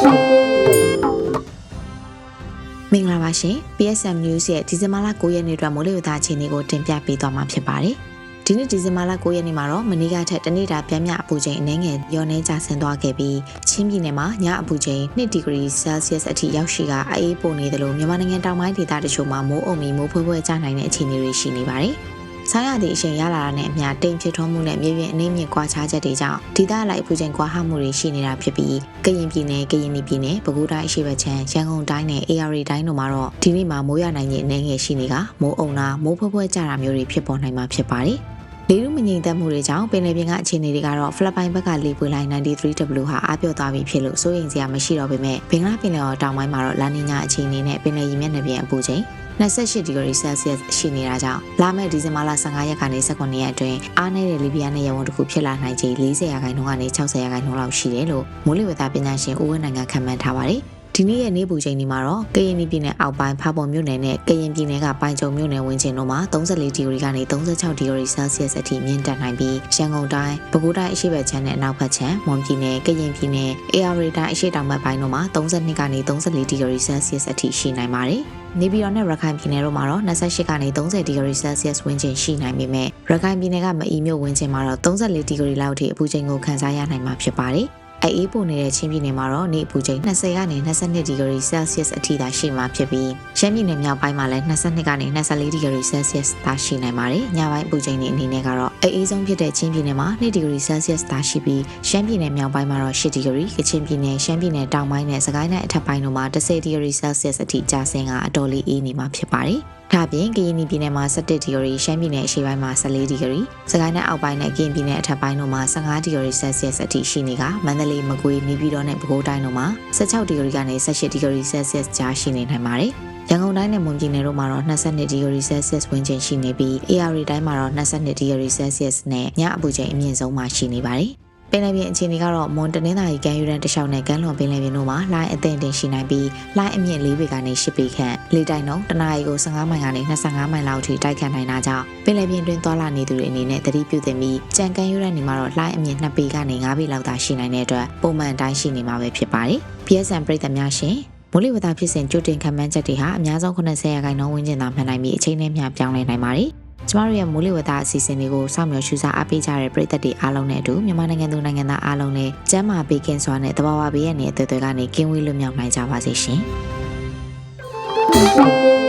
မင်္ဂလာပါရှင် PSM News ရဲ့ဒီဇင်ဘာလ9ရက်နေ့အတွက်မိုးလေဝသအခြေအနေကိုတင်ပြပေးသွားမှာဖြစ်ပါတယ်။ဒီနေ့ဒီဇင်ဘာလ9ရက်နေ့မှာတော့မနေ့ကထက်တနေ့တာပြန်မြအပူချိန်အနည်းငယ်လျော့နှဲကျဆင်းသွားခဲ့ပြီးချင်းပြည်နယ်မှာညအပူချိန်2ဒီဂရီ Celsius အထိရောက်ရှိကအအေးပိုနေတယ်လို့မြန်မာနိုင်ငံတောင်ပိုင်းဒေသတချို့မှာမိုးအုံမီမိုးဖွဲဖွဲကျနိုင်တဲ့အခြေအနေတွေရှိနေပါတယ်။ ဆိုင်းရသည့်အချိန်ရလာတာနဲ့အမျှတိမ်ဖြစ်ထွန်းမှုနဲ့မြေပြင်အနေမြင့်ကွာခြားချက်တွေကြောင့်ဒေသအလိုက်အပူချိန်ကွာဟမှုတွေရှိနေတာဖြစ်ပြီးကရင်ပြည်နယ်ကရင်ပြည်နယ်ပဲခူးတိုင်းအရှေ့ဘက်ခြမ်းရန်ကုန်တိုင်းနဲ့ AR တိုင်းတို့မှာတော့ဒီနေ့မှာမိုးရနိုင်ခြင်းအနေငယ်ရှိနေကမိုးအုံတာမိုးဖွဲဖွဲကျတာမျိုးတွေဖြစ်ပေါ်နိုင်မှာဖြစ်ပါတယ်။လေလူမငြိမ်သက်မှုတွေကြောင့်ပင်လယ်ပြင်ကအခြေအနေတွေကတော့ဖလစ်ပိုင်ဘက်ကလေပွေလိုက် 93W ဟာအားပြော့သွားပြီဖြစ်လို့စိုးရိမ်စရာမရှိတော့ပေမဲ့ဘင်္ဂလားပင်လယ်ော်တောင်ပိုင်းမှာတော့လာနီညာအခြေအနေနဲ့ပင်လယ်ရေမျက်နှာပြင်အပူချိန် 28ဒီဂရီဆဲလ်ဆီးယပ်ရှိနေတာကြောင့်လာမယ့်ဒီဇင်ဘာလ15ရက်ကနေ19ရက်အတွင်းအားနည်းတဲ့လီဘီယာနဲ့ရဝန်းတစ်ခုဖြစ်လာနိုင်ခြေ40ရာခိုင်နှုန်းကနေ60ရာခိုင်နှုန်းလောက်ရှိတယ်လို့မိုးလေဝသပညာရှင်ဦးဝင်းနိုင်ငံခန့်မှန်းထားပါတယ်။ ဒီနေ့ရဲ့နေ့ပူချိန်ဒီမှာတော့ကရင်ပြည်နယ်အောက်ပိုင်းဖားပုံမြို့နယ်နဲ့ကရင်ပြည်နယ်ကပိုင်ချုံမြို့နယ်ဝင်းကျင်တို့မှာ34ဒီဂရီကနေ36ဒီဂရီဆဲလ်ဆီးယပ်အထိမြင့်တက်နိုင်ပြီးရန်ကုန်တိုင်းပဲခူးတိုင်းအရှေ့ဘက်ခြမ်းနဲ့အနောက်ဘက်ခြမ်းမွန်ပြည်နယ်ကရင်ပြည်နယ်အေရီတိုင်းအရှေ့တောင်ဘက်ပိုင်းတို့မှာ32ကနေ34ဒီဂရီဆဲလ်ဆီးယပ်အထိရှိနိုင်ပါတယ်။နေပြည်တော်နဲ့ရခိုင်ပြည်နယ်တို့မှာတော့28ကနေ30ဒီဂရီဆဲလ်ဆီးယပ်ဝန်းကျင်ရှိနိုင်ပေမဲ့ရခိုင်ပြည်နယ်ကမအီမြို့ဝန်းကျင်မှာတော့34ဒီဂရီလောက်ထိအပူချိန်ကိုခံစားရနိုင်မှာဖြစ်ပါတယ်။ အဲအေးပိုနေတဲ့ချင်းပြည်နယ်မှာတော့နေအပူချိန်20ကနေ22ဒီဂရီဆဲလ်ဆီးယပ်အထိသာရှိမှာဖြစ်ပြီးရှမ်းပြည်နယ်မြောက်ပိုင်းမှာလည်း22ကနေ24ဒီဂရီဆဲလ်ဆီးယပ်သာရှိနိုင်ပါတယ်။ညပိုင်းအပူချိန်တွေအနေနဲ့ကတော့အဲအေးဆုံးဖြစ်တဲ့ချင်းပြည်နယ်မှာ2ဒီဂရီဆဲလ်ဆီးယပ်သာရှိပြီးရှမ်းပြည်နယ်မြောက်ပိုင်းမှာတော့10ဒီဂရီကချင်ပြည်နယ်ရှမ်းပြည်နယ်တောင်ပိုင်းနဲ့စကိုင်းတိုင်းအထက်ပိုင်းတို့မှာ10ဒီဂရီဆဲလ်ဆီးယပ်အထိကျဆင်းကအတော်လေးအေးနေမှာဖြစ်ပါတယ်။ ဒါပြင်ကရင်ပြည်နယ်မှာ17ဒီဂရီရှမ်းပြည်နယ်အရှေ့ပိုင်းမှာ14ဒီဂရီစကိုင်းနယ်အောက်ပိုင်းနဲ့ကရင်ပြည်နယ်အထက်ပိုင်းတို့မှာ15ဒီဂရီဆဲလ်ဆီးယပ်အထိရှိနေကမန္တလေးမကွေးနေပြည်တော်နဲ့ပဲခူးတိုင်းတို့မှာ16ဒီဂရီကနေ18ဒီဂရီဆဲလ်ဆီးယပ်ကြားရှိနေနိုင်ပါတယ်။ရန်ကုန်တိုင်းနဲ့မွန်ပြည်နယ်တို့မှာတော့22ဒီဂရီဆဲလ်ဆီးယပ်ဝန်းကျင်ရှိနေပြီး AR တိုင်းမှာတော့22ဒီဂရီဆဲလ်ဆီးယပ်နဲ့ညအပူချိန်အမြင့်ဆုံးမှာရှိနေပါတယ်။ ပင်လယ်ပြင်အခြေအနေကတော့မွန်တနင်္သာရီကမ်းရိုးတန်းတစ်လျှောက်နဲ့ကမ်းလွန်ပင်လယ်ပြင်တို့မှာလိုင်းအသင့်တင်ရှိနိုင်ပြီးလိုင်းအမြင့်၄ပေကနေ၈ပေခန့်လေတိုက်နှုန်းတနအီကို15မိုင်ကနေ25မိုင်လောက်ထိတိုက်ခတ်နိုင်တာကြောင့်ပင်လယ်ပြင်တွင်သွာလာနေသူတွေအနေနဲ့သတိပြုသင့်ပြီးကြံကမ်းရိုးတန်းတွေမှာတော့လိုင်းအမြင့်2ပေကနေ5ပေလောက်သာရှိနိုင်တဲ့အတွက်ပုံမှန်တိုင်းရှိနေမှာပဲဖြစ်ပါတယ်။ PSN ပြည်သက်များရှင်မိုးလေဝသဖြစ်စဉ်ကြိုတင်ခံမှန်းချက်တွေဟာအများဆုံး80ရာခိုင်နှုန်းဝန်းကျင်သာမှန်နိုင်ပြီးအချိန်နဲ့မျှပြောင်းလဲနိုင်ပါတယ်။ ကျမတို့ရဲ့မိုးလေဝသအစီအစဉ်တွေကိုစောင့်မျှော်ရှုစားအားပေးကြတဲ့ပရိသတ်တွေအားလုံးနဲ့အတူမြန်မာနိုင်ငံသူနိုင်ငံသားအားလုံးလည်းကျန်းမာပေးကင်းစွာနဲ့တဘာဝဘေးရန်တွေအသွေးတွေကနေကင်းဝေးလွတ်မြောက်နိုင်ကြပါစေရှင်။